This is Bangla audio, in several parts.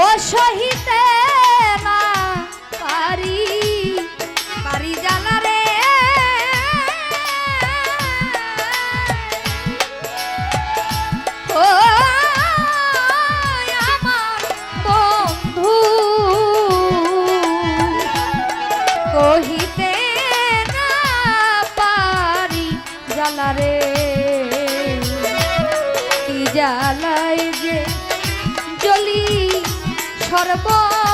ও সহিতে না পারি পারি জানা কহিতে না পারি জানা রে। যে সর্বক্ষণে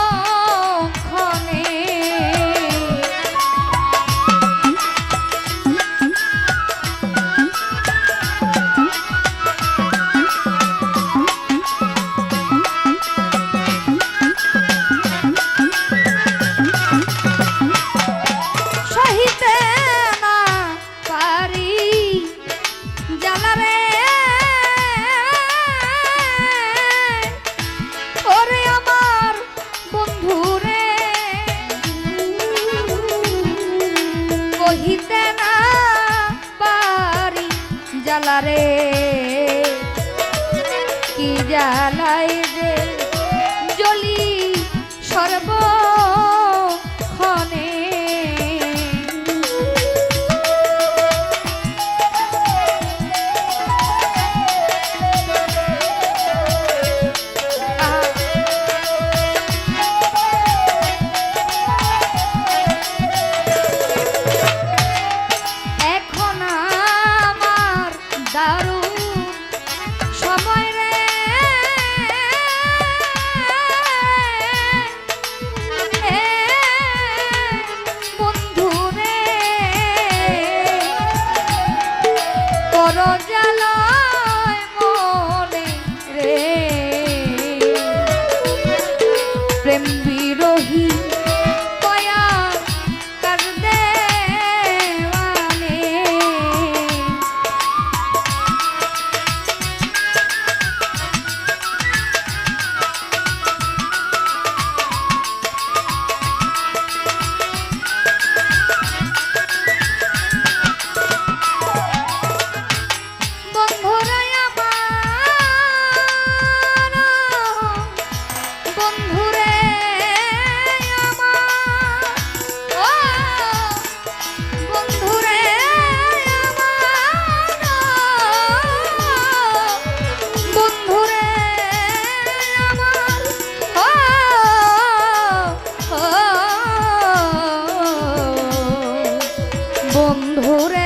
কি জ্বালাই যে জলি সর্বক্ষণে। এখন কর জ্বালায় বন্ধুরে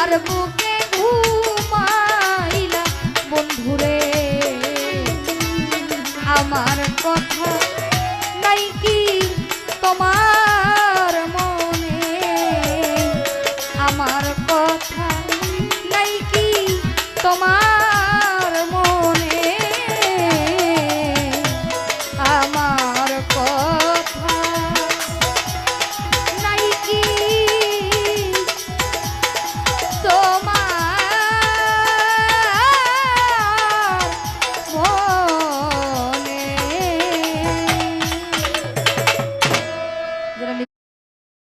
যার বুকে আমার কথা তোমার মনে? আমার কথা তোমার